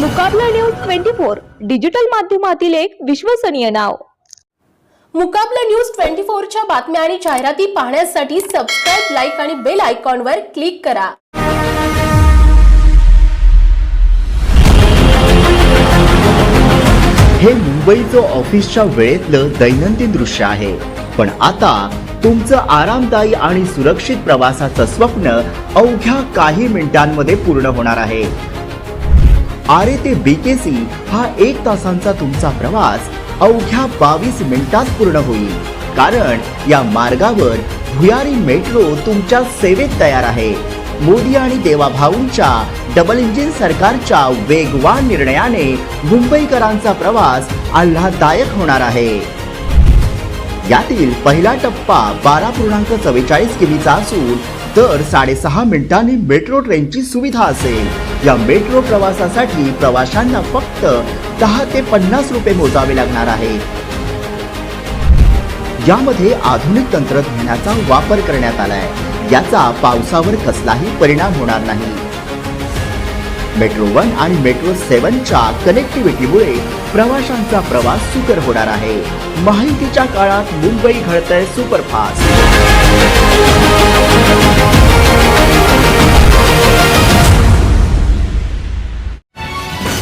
मुकाबला news twenty four digital माध्यमातील एक विश्वसनीय नाव. मुकाबला न्यूज ट्वेंटी फोरच्या बातम्या आणि जाहिराती पाहण्यासाठी सबस्क्राईब लाईक आणि बेल आयकॉनवर क्लिक करा. हे मुंबईचं ऑफिसच्या वेळेतलं दैनंदिन दृश्य आहे. पण आता तुमचं आरामदायी आणि सुरक्षित प्रवासाचं स्वप्न अवघ्या काही मिनिटांमध्ये पूर्ण होणार आहे. आरे ते बीकेसी हा एक तासांचा तुमचा प्रवास अवघ्या बावीस मिनिटात पूर्ण होईल. कारण या मार्गावर भुयारी मेट्रो तुमच्या सेवेत तयार आहे. मोदी आणि देवाभाऊंच्या डबल इंजिन सरकारच्या वेगवान निर्णयाने मुंबईकरांचा प्रवास आल्हाददायक होणार आहे. यातील पहिला टप्पा बारा पूर्णांक चव्वेचाळीस किमीचा असून दर साडेसहा मिनिटांनी मेट्रो ट्रेनची सुविधा असेल. या मेट्रो प्रवासासाठी प्रवाशांना फक्त दहा ते पन्नास रुपये मोजावे लागणार आहे. यामध्ये आधुनिक तंत्रज्ञानाचा वापर करण्यात आलाय. याचा पावसावर कसलाही परिणाम होणार नाही. मेट्रो वन आणि मेट्रो सेव्हनच्या कनेक्टिव्हिटीमुळे प्रवाशांचा प्रवास सुकर होणार आहे. माहितीच्या काळात मुंबई घडतंय सुपरफास्ट